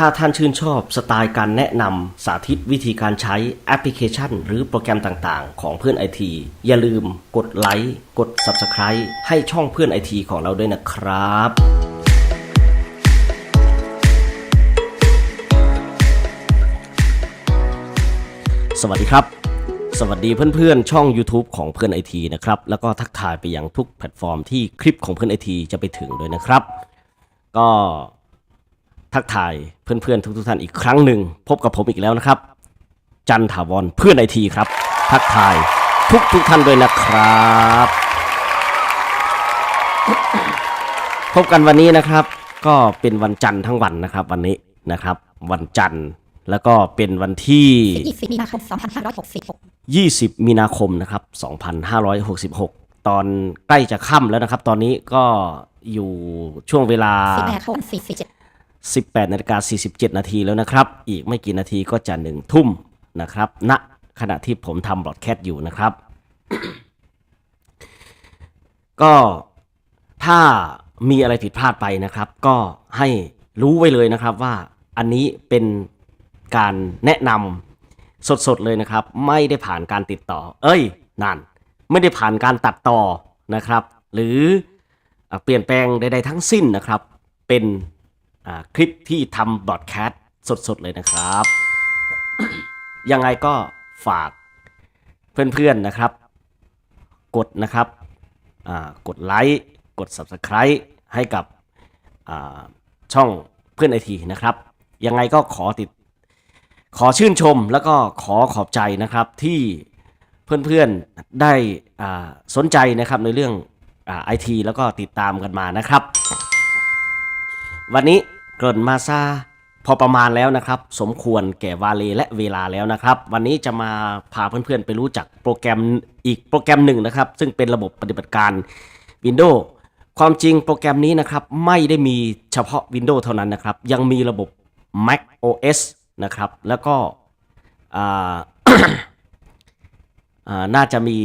ถ้าท่านชื่นชอบสไตล์การแนะนำสาธิตวิธีการใช้แอปพลิเคชัน หรือโปรแกรมต่างๆ ของเพื่อนไอทีอย่าลืมกดไลค์กด Subscribe ให้ช่องเพื่อนไอทีของเราด้วยนะครับสวัสดีครับ สวัสดีเพื่อนๆ ช่อง YouTube ของเพื่อนไอทีนะครับ แล้วก็ทักทายไปยังทุกแพลตฟอร์มที่คลิปของเพื่อนไอทีจะไปถึงด้วยนะครับ ก็ ทักทายเพื่อนๆทุกๆท่านอีกครั้งหนึ่ง พบกับผมอีกแล้วนะครับ จันถาวรเพื่อนไอทีครับ ทักทายทุกทุกๆท่านด้วยนะครับ พบกันวันนี้นะครับ ก็เป็นวันจันทร์ทั้งวันนะครับ วันนี้นะครับ วันจันทร์แล้วก็เป็นวันที่ 20มีนาคม2566 20 มีนาคมนะครับ 2566 ตอนใกล้จะค่ำแล้วนะครับ ตอนนี้ก็อยู่ช่วงเวลา18โมง47 18นาฬิกา47 นาทีแล้วนะครับ อีกไม่กี่นาทีก็จะหนึ่งทุ่มนะครับณขณะที่ผมทำบล็อดแคสต์อยู่นะครับ ก็ถ้ามีอะไรผิดพลาดไปนะครับ ก็ให้รู้ไว้เลยนะครับว่าอันนี้เป็นการแนะนำสดๆเลยนะครับ ไม่ได้ผ่านการติดต่อ เอ้ยนั่นไม่ได้ผ่านการตัดต่อนะครับ หรือเปลี่ยนแปลงใดๆทั้งสิ้นนะครับ เป็น คลิปที่ทำบอดแคสต์สดๆเลยนะครับ ยังไงก็ฝากเพื่อนๆนะครับ กดนะครับกดไลค์กด Subscribe ให้กับช่องเพื่อนไอทีนะครับ ยังไงก็ขอติด ขอชื่นชมแล้วก็ขอขอบใจนะครับที่เพื่อนๆได้สนใจนะครับในเรื่องไอทีแล้วก็ติดตามกันมานะครับ วันนี้ เกินมาซาพอประมาณแล้วนะครับ สมควรแก่วาเลและเวลาแล้วนะครับ วันนี้จะมาพาเพื่อนๆไปรู้จักโปรแกรมอีกโปรแกรมหนึ่งนะครับ ซึ่งเป็นระบบปฏิบัติการ Windows ความจริงโปรแกรมนี้นะครับ ไม่ได้มีเฉพาะ Windows เท่านั้นนะครับ ยังมีระบบ Mac OS นะครับ แล้วก็น่าจะมี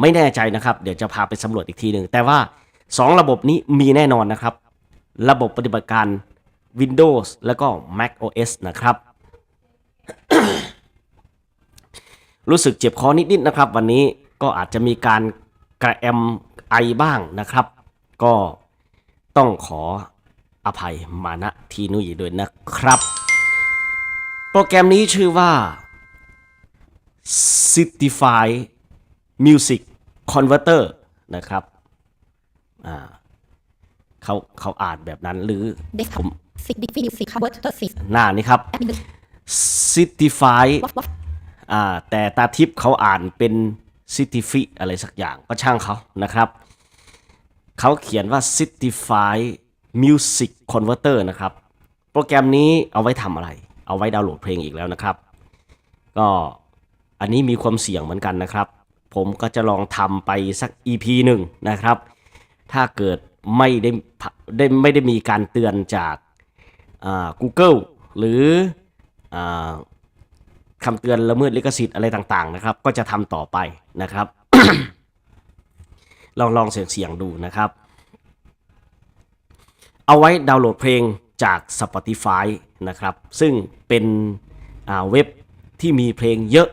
ไม่แน่ใจนะครับ เดี๋ยวจะพาไปสำรวจอีกทีหนึ่งแต่ว่า 2 ระบบนี้มีแน่นอนนะครับ ระบบปฏิบัติการ Windows แล้วก็ Mac OS นะครับ รู้สึกเจ็บคอนิดๆนะครับ วันนี้ก็อาจจะมีการกระแอมไอบ้างนะครับ ก็ต้องขออภัยมาณที่นี้ด้วยนะครับ โปรแกรมนี้ชื่อว่า Citify Music Converter นะครับ อ่า เขาเขาอ่านแบบนั้นหรือ Desktop 6 Diffy Music Converter Sys หน้านี้ครับ Admin Citify What What อ่าแต่ตาทิพย์เขาอ่านเป็น Citify อะไรสักอย่างก็ช่างเขานะครับ เขาเขียนว่า Citify Music Converter นะครับ โปรแกรมนี้เอาไว้ทำอะไร เอาไว้ดาวน์โหลดเพลงอีกแล้วนะครับ ก็อันนี้มีความเสี่ยงเหมือนกันนะครับ ผมก็จะลองทำไปสัก EP หนึ่งนะครับ ถ้าเกิด ไม่ได้ได้ไม่ได้มีการเตือนจากอ่า Google หรืออาคำเตือนละเมิดลิขสิทธิ์อะไรต่างๆนะครับ ก็จะทำต่อไปนะครับ ลองลองเสียงเสียงๆดูนะครับ เอาไว้ดาวน์โหลดเพลงจาก Spotify นะครับ ซึ่งเป็นเว็บที่มีเพลงเยอะ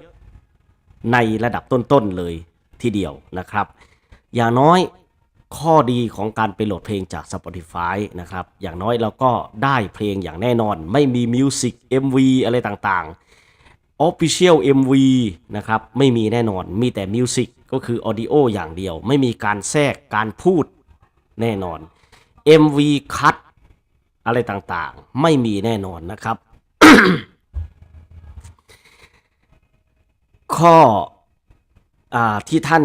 ในระดับต้นๆเลยทีเดียวนะครับ อย่างน้อย ข้อดีของการไปโหลดเพลงจาก Spotify นะครับ อย่างน้อยเราก็ได้เพลงอย่างแน่นอน ไม่มีมิวสิก MV อะไรต่างๆ Official MV นะครับ ไม่มีแน่นอน มีแต่มิวสิกก็คือออดิโออย่างเดียว ไม่มีการแทรกการพูดแน่นอน MV คัดอะไรต่างๆ ไม่มีแน่นอนนะครับ ข้ออที่ท่าน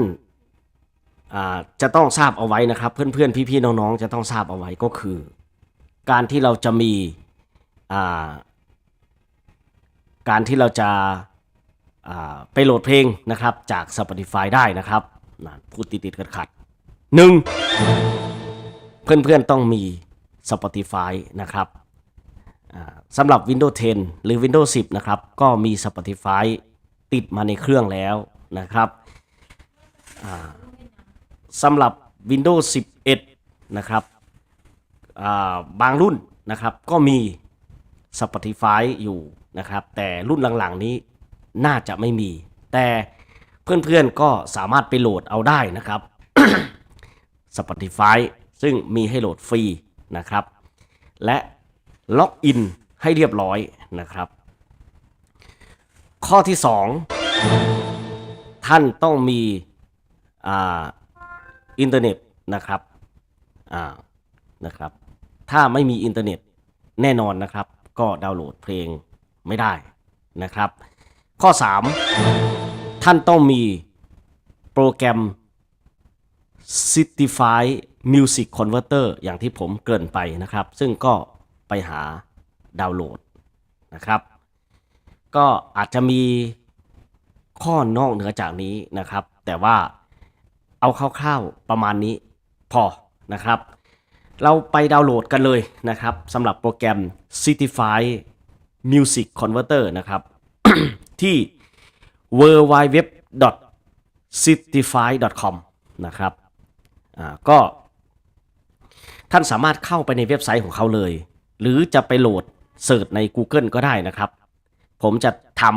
จะต้องทราบเอาไว้นะครับ เพื่อนๆพี่ๆน้องๆ จะต้องทราบเอาไว้ก็คือ การที่เราจะมีการที่เราจะาไปโหลดเพลงนะครับจาก Spotify ได้นะครับพูดติดๆกันขัดหนึ่งเพื่อนๆต้องมี Spotify นะครับสำหรับ Windows 10 หรือ Windows 10 นะครับ ก็มี Spotify ติดมาในเครื่องแล้วนะครับอ่า สำหรับ Windows 11 นะครับบางรุ่นนะครับก็มี Spotify อยู่นะครับ แต่รุ่นหลังๆนี้น่าจะไม่มี แต่เพื่อนๆก็สามารถไปโหลดเอาได้นะครับ Spotify ซึ่งมีให้โหลดฟรีนะครับ และล็อกอินให้เรียบร้อยนะครับ ข้อที่ 2 ท่านต้องมี อินเทอร์เน็ตนะครับอ่านะครับ ถ้าไม่มีอินเทอร์เน็ตแน่นอนนะครับ ก็ดาวน์โหลดเพลงไม่ได้นะครับ ข้อ 3 ท่านต้องมีโปรแกรม Citify Music Converter อย่างที่ผมเกริ่นไปนะครับ ซึ่งก็ไปหาดาวน์โหลดนะครับ ก็อาจจะมีข้อนอกเหนือจากนี้นะครับ แต่ว่า เอาคร่าวๆประมาณนี้พอนะครับ เราไปดาวน์โหลดกันเลยนะครับสำหรับโปรแกรม Citify Music Converter นะครับ ที่ www.citify.com นะครับก็ท่านสามารถเข้าไปในเว็บไซต์ของเขาเลย หรือจะไปโหลดเสิร์ชใน Google ก็ได้นะครับ ผมจะทำ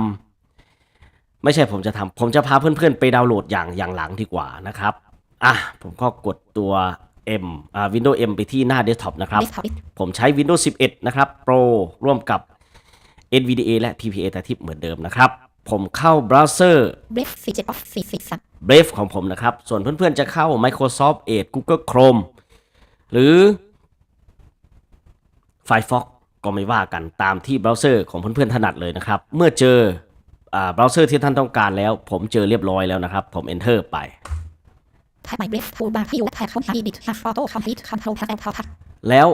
ไม่ใช่ผมจะทำผมจะพาเพื่อนๆ ไปดาวน์โหลดอย่างอย่างหลังดีกว่านะครับ อะ ผมก็กดตัว M อ่า Windows M ไปที่หน้า Desktop นะครับ Desktop ผมใช้ Windows 11 นะครับ Pro ร่วมกับ NVDA และ PPA แต่ทิปเหมือนเดิมนะครับ ผมเข้าเบราว์เซอร์ Brave C7 Off C43 Brave ของผมนะครับ ส่วนเพื่อนๆ จะเข้า Microsoft Edge Google Chrome หรือ Firefox ก็ไม่ว่ากันตามที่เบราว์เซอร์ของเพื่อนๆถนัดเลยนะครับ เมื่อเจออ่า เบราว์เซอร์ที่ท่านต้องการแล้ว ผมเจอเรียบร้อยแล้วนะครับ ผม Enter ไป Type my Brave toolbar ที่อยู่แท็กค้นหา Edit Have Auto Complete Control Panel Top แล้ว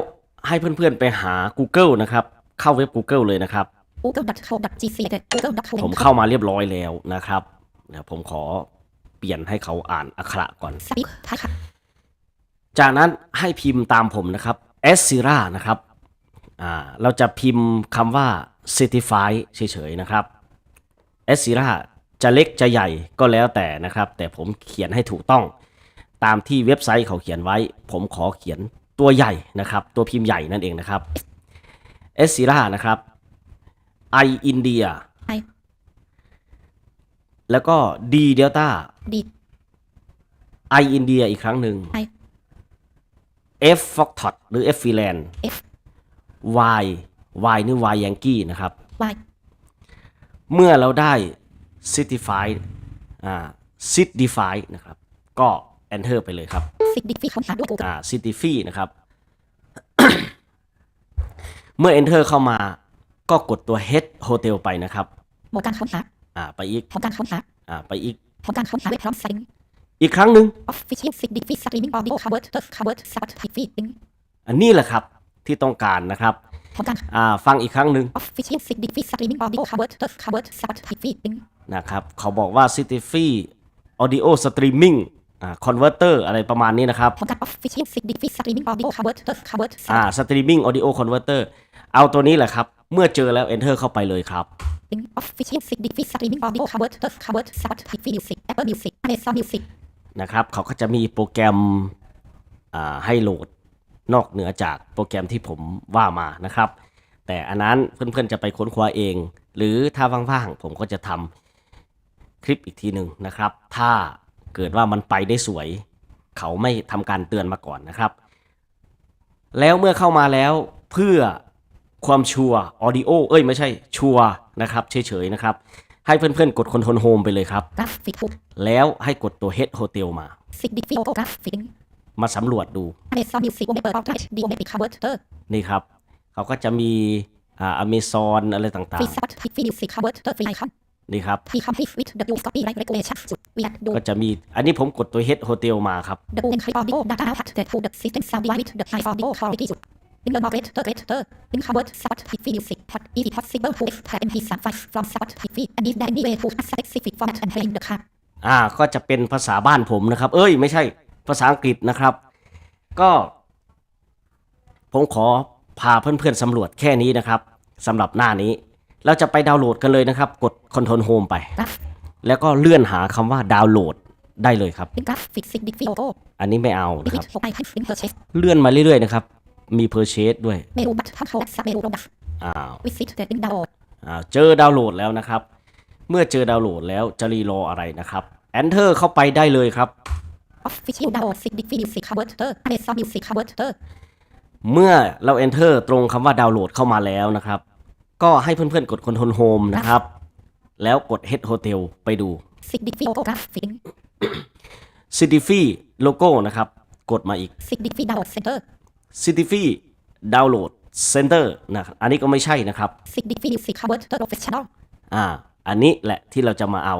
ให้เพื่อนๆไปหา Google นะครับ เข้าเว็บ Google เลยนะครับ google.co.gc google.co ผมเข้ามาเรียบร้อยแล้วนะครับเดี๋ยวผมขอเปลี่ยนให้เขาอ่านอักขระก่อน Speak ไทยค่ะจากนั้นให้พิมพ์ตามผมนะครับ s s i r a นะครับ อ่า เราจะพิมพ์คำว่า certify เฉยๆนะครับ s s i r a จะเล็กจะใหญ่ก็แล้วแต่นะครับ แต่ผมเขียนให้ถูกต้อง ตามที่เว็บไซต์เขาเขียนไว้ ผมขอเขียนตัวใหญ่นะครับ ตัวพิมพ์ใหญ่นั่นเองนะครับ s s i r a นะครับ I India I แล้วก็ D Delta D I India อีกครั้งหนึ่ง I F Foxtrot หรือ F Freeland F Y Y นี่ Y Yankee นะครับ Y เมื่อเราได้ Certify อ่า Certify นะครับ ก็ Enter ไปเลยครับ Sig d i f ค้นหาด้วย Google อ่า Certify นะครับ เมื่อ Enter เข้ามา ก็กดตัว Head Hotel ไปนะครับโหมดการค้นหาอ่า ไปอีกผลการค้นหาอ่า ไปอีกผลการค้นหาเว็บพร้อม setting อีกครั้งหนึ่ง Official Sig d i f Streaming Audio Covered Thus Covered Spotify Feeding อันนี้แหละครับที่ต้องการนะครับ ผลการอ่าฟังอีกครั้งหนึ่ง Official Sig d i f Streaming Audio Covered Thus Covered Spotify Feeding นะครับเขาบอกว่า Citify Audio Streaming อ่า Converter อะไรประมาณนี้นะครับผลการ Official Sig d i f Streaming Audio Covered Thus Covered อ่า Streaming Audio Converter เอาตัวนี้แหละครับ เมื่อเจอแล้ว Enter เข้าไปเลยครับ Spotify Official Sig d i f Streaming Audio Covered Thus Covered Spotify Music Apple Music Amazon Music นะครับเขาก็จะมีโปรแกรมอ่าให้โหลด นอกเหนือจากโปรแกรมที่ผมว่ามานะครับ แต่อันนั้นเพื่อนๆจะไปค้นคว้าเอง หรือถ้าว่างๆผมก็จะทำคลิปอีกทีหนึ่งนะครับ ถ้าเกิดว่ามันไปได้สวย เขาไม่ทำการเตือนมาก่อนนะครับ แล้วเมื่อเข้ามาแล้วเพื่อความชัวร์ออดิโอเอ้ยไม่ใช่ชัวร์นะครับเฉยๆนะครับ ให้เพื่อนๆ กดคอนโทรลโฮมไปเลยครับ Graphic Hook แล้วให้กดตัว Head Hotel มา Sig d i f Auto Graphic มาสำรวจดู Amazon Music Web Outlet D Web Converter นี่ครับ เขาก็จะมีอ่าอเมซอนอะไรต่าง Free Spotify Music Converter Free Icon ๆ นี่ครับ He complete with the use copyright regulations จุด We have do ก็จะมีอันนี้ผมกดตัว Head Hotel มาครับ the encrypt audio data output that to the system sound device with the high audio quality จุด In the moderator greater in convert Spotify music pot is it possible to extract MP3 files from Spotify and if there any way to a specific format and play in the car อ่า ก็จะเป็นภาษาบ้านผมนะครับ เอ้ย ไม่ใช่ภาษาอังกฤษนะครับ ก็ ผมขอพาเพื่อนๆสำรวจแค่นี้นะครับสำหรับหน้านี้ เราจะไปดาวน์โหลดกันเลยนะครับ กด Control Home ไป แล้วก็เลื่อนหาคำว่าดาวน์โหลดได้เลยครับ อันนี้ไม่เอานะครับ เลื่อนมาเรื่อยๆนะครับ มี Purchase ด้วยอ้าวอ่าเจอดาวน์โหลดแล้วนะครับ เมื่อเจอดาวน์โหลดแล้วจะรีรออะไรนะครับ Enter เข้าไปได้เลยครับ Official download. Significant music converter. Amazon music converter. เมื่อเรา Enter ตรงคำว่าดาวน์โหลดเข้ามาแล้วนะครับ ก็ให้เพื่อนๆ กด Control Home นะครับ แล้วกด Head Hotel ไปดู Significant logo graphic. c i t y f y Logo นะครับ กดมาอีก Significant download center. c i t y f y Download Center นะครับอันนี้ก็ไม่ใช่นะครับ Significant music converter professional. อ่า อันนี้แหละที่เราจะมาเอา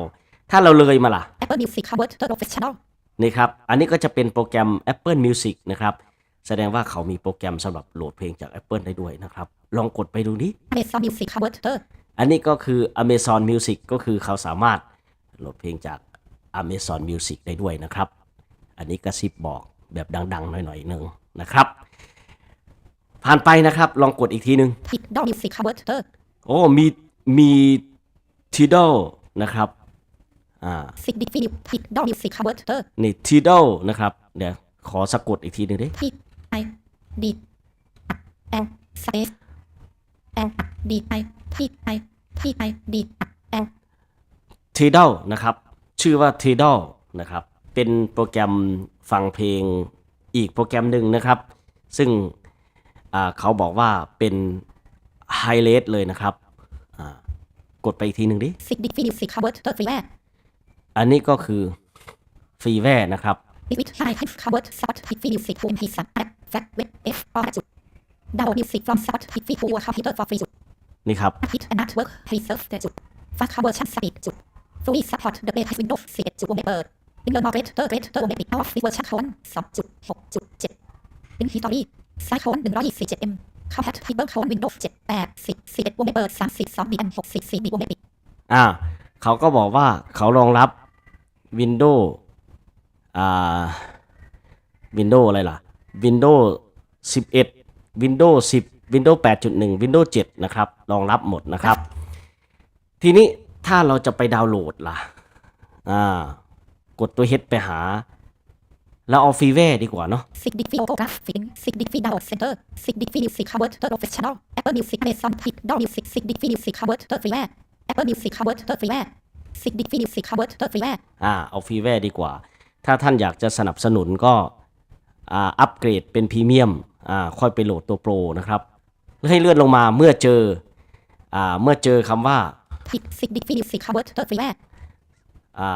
ถ้าเราเลยมาล่ะ Apple music converter professional. นี่ครับ อันนี้ก็จะเป็นโปรแกรม Apple Music นะครับ แสดงว่าเขามีโปรแกรมสำหรับโหลดเพลงจาก Apple ได้ด้วยนะครับ ลองกดไปดูนี้ Amazon music converter. อันนี้ก็คือ Amazon Music ก็คือเขาสามารถโหลดเพลงจาก Amazon Music ได้ด้วยนะครับ อันนี้กระซิบบอกแบบดัง ๆ หน่อยๆหนึ่งนะครับ ผ่านไปนะครับ ลองกดอีกทีหนึ่ง Tidal music converter. โอ้มีมี Tidal นะครับ อ่า Significant Tidal music converter. นี่ Tidal นะครับเดี๋ยวขอสะกดอีกทีหนึ่งดิ T I D L space L D I T I T I D L Tidal นะครับ ชื่อว่า Tidal นะครับ เป็นโปรแกรมฟังเพลงอีกโปรแกรมหนึ่งนะครับ ซึ่งอ่าเขาบอกว่าเป็นไฮเลสเลยนะครับอ่ากดไปอีกทีหนึ่งดิ Significant music converter freeware. อั นนี้ก็คือฟรีแวร์นะครับ With high hand convert spot TV music to MP3 app fact web F or จุด Download music from spot TV to your computer for free จุดนี่ครับ Hit and network reserve จุด Fast conversion speed จุด Fully support the latest Windows 11จุดวงเล็บเปิด Windows Operator Operator วงเล็บปิด Off version คน2.6.7 In history ไซโคน 127M Compatible โคน Windows 7 8 10 11วงเล็บเปิด32 BM 64 B วงเล็บปิดอ่า เขาก็บอกว่าเขารองรับ วินโดว์อ่าวินโดว์อะไรล่ะวินโดว์สิบเอ็ดวินโดว์สิบวินโดว์แปดจุดหนึ่งวินโดว์เจ็ดนะครับ รองรับหมดนะครับ ทีนี้ถ้าเราจะไปดาวน์โหลดล่ะอ่ากดตัวเฮดไปหา แล้วเอาฟรีแวร์ดีกว่าเนาะสิกดิฟีโอกราฟิงสิกดิฟีดาวเซ็นเตอร์สิกดิฟีดิสิกคาร์เวิร์ดเตอร์โปรเฟชชั่นอลแอปเปิลมิวสิกเมซอนฮิตดาวมิวสิกสิกดิฟีดิสิกคาร์เวิร์ดเตอร์ฟรีแวร์แอปเปิลมิวสิกคาร์เวิร์ดเตอร์ฟรีแวร์ Significant Music Converter Professional Apple Music Amazon Tidal Music Significant Music Converter Freeware Apple Music Converter Freeware Significant Music Converter Freeware อ่าเอาฟรีแวร์ดีกว่า ถ้าท่านอยากจะสนับสนุนก็อ่าอัปเกรดเป็นพรีเมียมอ่าค่อยไปโหลดตัวโปรนะครับให้เลื่อนลงมาเมื่อเจออ่าเมื่อเจอคำว่า Hit Significant Music Converter Freeware อ่า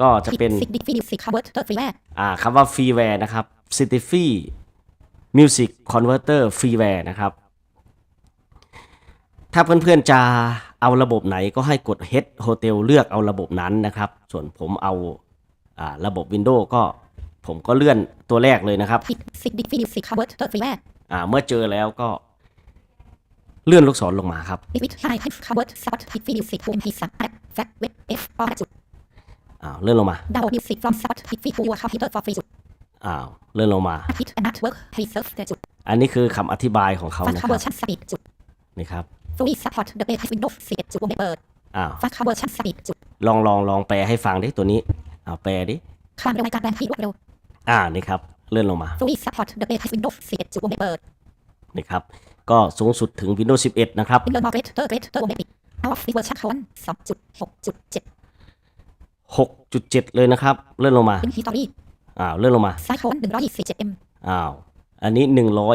ก็จะ Hit เป็น Significant Music Converter Freeware อ่าคำว่าฟรีแวร์นะครับ c i t y f y Music Converter Freeware นะครับถ้าเพื่อนๆจะ เอาระบบไหนก็ให้กด Head Hotel เลือกเอาระบบนั้นนะครับ ส่วนผมเอาอ่าระบบ Windows ก็ผมก็เลื่อนตัวแรกเลยนะครับ Hit Significant Music Converter Freeware อ่าเมื่อเจอแล้วก็เลื่อนลูกศรลงมาครับ With High Hand Convert Spot TV Music to MP3 app fact web F or จุดอ้าวเลื่อนลงมา Download music from Spot TV to your computer for free จุดอ้าวเลื่อนลงมา Hit and network reserve จุดอันนี้คือคำอธิบายของเขา Fast นะครับ conversion speed จุดนี่ครับ Fully support the latest Windows 11จุดวงเล็บเปิดอ้าว Fast conversion speed จุดลองลองลองแปลให้ฟังดิตัวนี้อ้าวแปลดิความเร็วในการแปลงที่รวดเร็วอ่านี่ครับ เลื่อนลงมา Fully support the latest Windows 11จุดวงเล็บเปิดนี่ครับ ก็สูงสุดถึง Windows 11 นะครับ Windows Operator Operator วงเล็บปิด Off version คน2.6.7 6.7เลยนะครับ เลื่อนลงมา In history อ้าวเลื่อนลงมาไซโคน 127M อ้าว อันนี้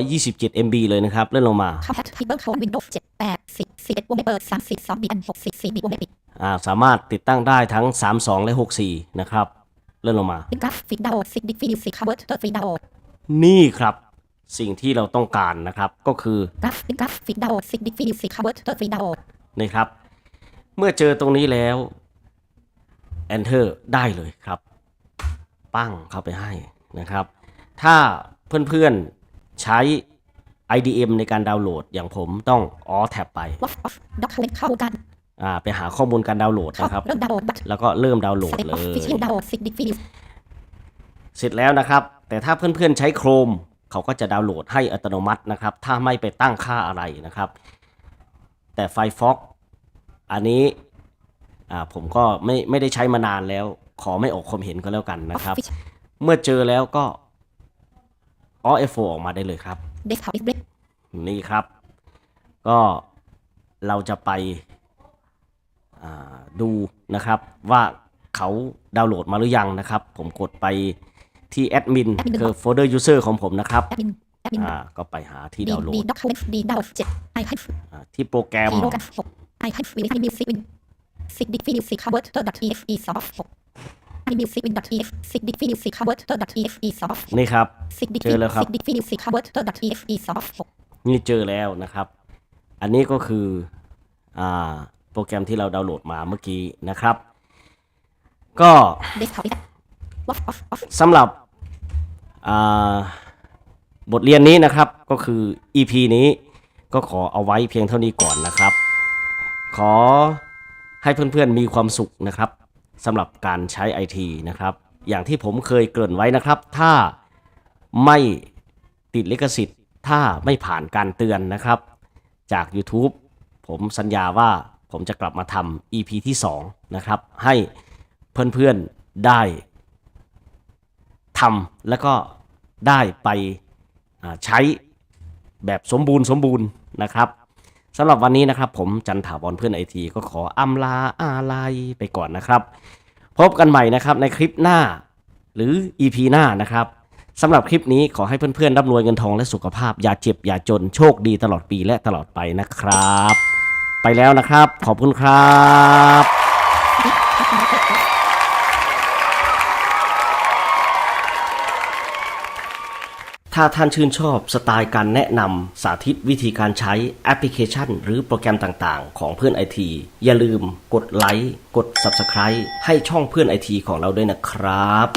127 MB เลยนะครับ เลื่อนลงมา Compatible โคน Windows 7 8 10 11วงเล็บเปิด32 BM 64 B วงเล็บปิดอ่าสามารถติดตั้งได้ทั้ง 32 และ 64 นะครับ เลื่อนลงมาเป็นกราฟิกดาวน์ Significant Music Converter Free Download นี่ครับ สิ่งที่เราต้องการนะครับก็คือกราฟเป็นกราฟิกดาวน์ Significant Music Converter Free Download นี่ครับ เมื่อเจอตรงนี้แล้ว Enter ได้เลยครับ ปั้งเข้าไปให้นะครับ ถ้า เพื่อนๆ ใช้ IDM ในการดาวน์โหลด อย่างผมต้อง Alt Tab ไปเข้ากันอ่าไปหาข้อมูลการดาวน์โหลดนะครับ แล้วก็เริ่มดาวน์โหลดเลย เสร็จแล้วนะครับ แต่ถ้าเพื่อนๆใช้ Chrome เขาก็จะดาวน์โหลดให้อัตโนมัตินะครับ ถ้าไม่ไปตั้งค่าอะไรนะครับ แต่ Firefox อันนี้อ่าผมก็ไม่ไม่ได้ใช้มานานแล้ว ขอไม่ออกความเห็นก็แล้วกันนะครับ เมื่อเจอแล้วก็ Alt F4 ออกมาได้เลยครับ Desktop Display นี่ครับ ก็เราจะไปอ่าดูนะครับว่าเขาดาวน์โหลดมาหรือยังนะครับ ผมกดไปที่แอดมินคือโฟลเดอร์ยูเซอร์ของผมนะครับ admin admin อ่าก็ไปหาที่ D ดาวน์โหล D ด documents D download 7 i hyphen อ่าที่โปรแกรม Hero กั น6 i hyphen with i music win sig dig music covered dot exe soft 6 i music win dot exe sig dig music covered dot exe soft นี่ครับ sig dig เจอแล้วครับ sig dig music covered dot exe soft 6นี่เจอแล้วนะครับ อันนี้ก็คืออ่าโปรแกรมที่เราดาวน์โหลดมาเมื่อกี้นะครับ ก็ desktop is off off off สำหรับอ่าบทเรียนนี้นะครับก็คือ EP นี้ก็ขอเอาไว้เพียงเท่านี้ก่อนนะครับ ขอให้เพื่อนๆมีความสุขนะครับ สำหรับการใช้ IT นะครับ อย่างที่ผมเคยเกริ่นไว้นะครับ ถ้าไม่ติดลิขสิทธิ์ ถ้าไม่ผ่านการเตือนนะครับ จาก YouTube ผมสัญญาว่าผมจะกลับมาทำ EP ที่ 2 นะครับ ให้เพื่อนๆได้ทำแล้วก็ได้ไปใช้แบบสมบูรณ์สมบูรณ์นะครับ สำหรับวันนี้นะครับ ผมจันถาวรเพื่อนไอทีก็ขออำลาอาลัยไปก่อนนะครับ พบกันใหม่นะครับในคลิปหน้าหรือ EP หน้านะครับสำหรับคลิปนี้ขอให้เพื่อนๆร่ำรวยเงินทองและสุขภาพ อย่าเจ็บ อย่าจนโชคดีตลอดปีและตลอดไปนะครับ ไปแล้วนะครับ ขอบคุณครับ ถ้าท่านชื่นชอบสไตล์การแนะนำสาธิตวิธีการใช้แอปพลิเคชัน หรือโปรแกรมต่างๆ ของเพื่อนไอทีอย่าลืมกดไลค์กด Subscribe ให้ช่องเพื่อนไอทีของเราด้วยนะครับ